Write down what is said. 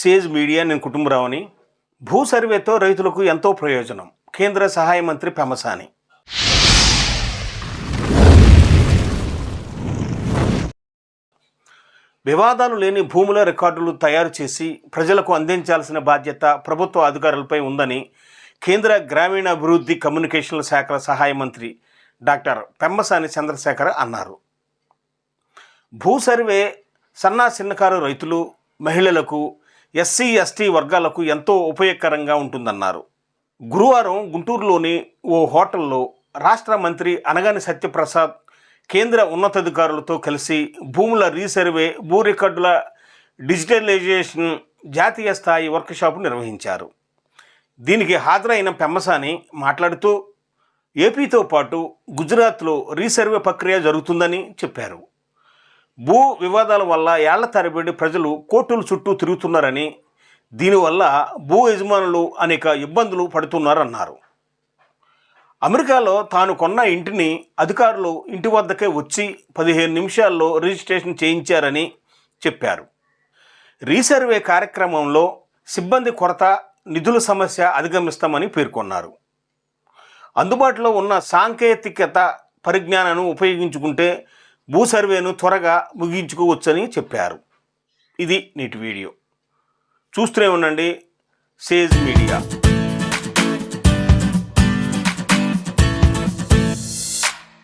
Sage media నేను కుటుంబరావుని. భూ సర్వేతో రైతులకు ఎంతో ప్రయోజనం. కేంద్ర సహాయ మంత్రి పెమసాని. వివాదాలు లేని భూముల రికార్డులు తయారు చేసి ప్రజలకు అందించాల్సిన బాధ్యత ప్రభుత్వ అధికారులపై ఉందని కేంద్ర గ్రామీణాభివృద్ధి కమ్యూనికేషన్ల శాఖల సహాయ మంత్రి డాక్టర్ పెమ్మసాని చంద్రశేఖర్ అన్నారు. భూ సర్వే సన్నా చిన్నకారు రైతులు మహిళలకు ఎస్సీ ఎస్టీ వర్గాలకు ఎంతో ఉపయోగకరంగా ఉంటుందన్నారు. గురువారం గుంటూరులోని ఓ హోటల్లో రాష్ట్ర మంత్రి అనగాని సత్యప్రసాద్ కేంద్ర ఉన్నతాధికారులతో కలిసి భూముల రీసర్వే భూ రికార్డుల డిజిటలైజేషన్ జాతీయ స్థాయి వర్క్షాప్ నిర్వహించారు. దీనికి హాజరైన పెమ్మసాని మాట్లాడుతూ ఏపీతో పాటు గుజరాత్లో రీసర్వే ప్రక్రియ జరుగుతుందని చెప్పారు. భూ వివాదాల వల్ల ఏళ్ళ తరబడి ప్రజలు కోర్టుల చుట్టూ తిరుగుతున్నారని దీనివల్ల భూ యజమానులు అనేక ఇబ్బందులు పడుతున్నారన్నారు. అమెరికాలో తాను కొన్న ఇంటిని అధికారులు ఇంటి వద్దకే వచ్చి పదిహేను నిమిషాల్లో రిజిస్ట్రేషన్ చేయించారని చెప్పారు. రీసర్వే కార్యక్రమంలో సిబ్బంది కొరత నిధుల సమస్య అధిగమిస్తామని పేర్కొన్నారు. అందుబాటులో ఉన్న సాంకేతికత పరిజ్ఞానాన్ని ఉపయోగించుకుంటే భూ సర్వేను త్వరగా ముగించుకోవచ్చని చెప్పారు. ఇది నేటి వీడియో. చూస్తూనే ఉండండి. Sage Media.